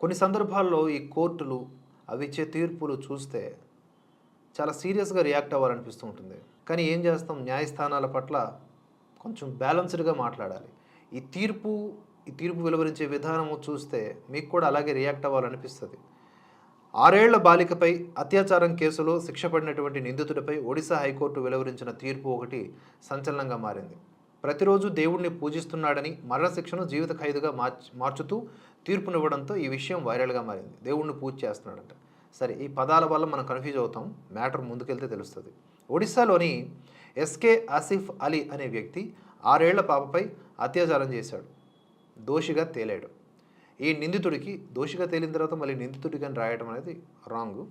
కొన్ని సందర్భాల్లో ఈ కోర్టులు అవి ఇచ్చే తీర్పులు చూస్తే చాలా సీరియస్గా రియాక్ట్ అవ్వాలనిపిస్తూ ఉంటుంది. కానీ ఏం చేస్తాం? న్యాయస్థానాల పట్ల కొంచెం బ్యాలెన్స్డ్గా మాట్లాడాలి. ఈ తీర్పు ఈ తీర్పు వెలువరించే విధానము చూస్తే మీకు కూడా అలాగే రియాక్ట్ అవ్వాలనిపిస్తుంది. ఆరేళ్ళ బాలికపై అత్యాచారం కేసులో శిక్ష పడినటువంటి నిందితుడిపై ఒడిశా హైకోర్టు వెలువరించిన తీర్పు ఒకటి సంచలనంగా మారింది. ప్రతిరోజు దేవుణ్ణి పూజిస్తున్నాడని మరణశిక్షను జీవిత ఖైదుగా మార్చ్ మార్చుతూ తీర్పునివ్వడంతో ఈ విషయం వైరల్గా మారింది. దేవుణ్ణి పూజ చేస్తున్నాడంట. సరే ఈ పదాల వల్ల మనం కన్ఫ్యూజ్ అవుతాం. మ్యాటర్ ముందుకెళ్తే తెలుస్తుంది. ఒడిశాలోని ఎస్కే ఆసిఫ్ అలీ అనే వ్యక్తి ఆరేళ్ళ పాపపై అత్యాచారం చేశాడు. దోషిగా తేలాడు. ఈ నిందితుడికి దోషిగా తేలిన తర్వాత మళ్ళీ నిందితుడిగా అని రాయడం అనేది రాంగ్.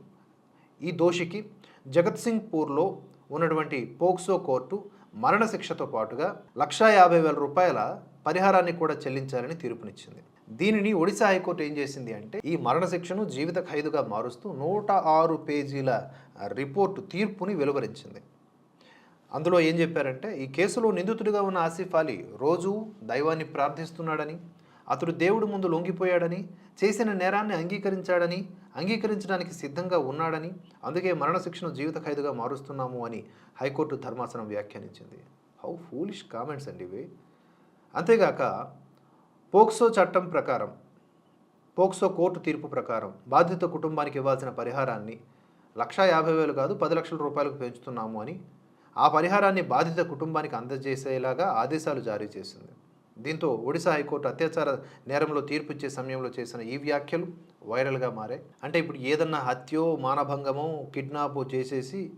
ఈ దోషికి జగత్ సింగ్ పూర్లో ఉన్నటువంటి పోక్సో కోర్టు మరణశిక్షతో పాటుగా లక్షా యాభై వేల రూపాయల పరిహారాన్ని కూడా చెల్లించాలని తీర్పునిచ్చింది. దీనిని ఒడిశా హైకోర్టు ఏం చేసింది అంటే ఈ మరణశిక్షను జీవిత ఖైదుగా మారుస్తూ నూట ఆరు పేజీల రిపోర్టు తీర్పుని వెలువరించింది. అందులో ఏం చెప్పారంటే ఈ కేసులో నిందితుడిగా ఉన్న ఆసిఫ్ అలీ రోజు దైవాన్ని ప్రార్థిస్తున్నాడని అతడు దేవుడు ముందు లొంగిపోయాడని చేసిన నేరాన్ని అంగీకరించాడని అంగీకరించడానికి సిద్ధంగా ఉన్నాడని అందుకే మరణశిక్షను జీవిత ఖైదుగా మారుస్తున్నాము అని హైకోర్టు ధర్మాసనం వ్యాఖ్యానించింది. హౌ ఫూలిష్ కామెంట్స్ అండి ఇవి. అంతేగాక పోక్సో చట్టం ప్రకారం పోక్సో కోర్టు తీర్పు ప్రకారం బాధిత కుటుంబానికి ఇవ్వాల్సిన పరిహారాన్ని లక్షా యాభై వేలు కాదు పది లక్షల రూపాయలకు పెంచుతున్నాము అని ఆ పరిహారాన్ని బాధిత కుటుంబానికి అందజేసేలాగా ఆదేశాలు జారీ చేసింది. దీంతో ఒడిశా హైకోర్టు అత్యాచార నేరంలో తీర్పు ఇచ్చే సమయంలో చేసిన ఈ వ్యాఖ్యలు వైరల్గా మారాయి. అంటే ఇప్పుడు ఏదన్నా హత్యో మానభంగమో కిడ్నాప్ చేసేసి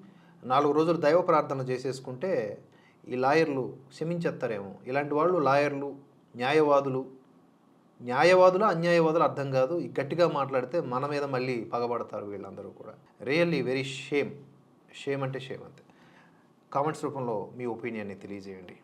నాలుగు రోజులు దైవ ప్రార్థన చేసేసుకుంటే ఈ లాయర్లు క్షమించేస్తారేమో. ఇలాంటి వాళ్ళు లాయర్లు న్యాయవాదులు న్యాయవాదులు అన్యాయవాదులు అర్థం కాదు. ఈ గట్టిగా మాట్లాడితే మన మీద మళ్ళీ పగబడతారు వీళ్ళందరూ కూడా. రియల్లీ వెరీ షేమ్ షేమ్ అంటే షేమ్ అంతే. కామెంట్స్ రూపంలో మీ ఒపీనియన్ని తెలియజేయండి.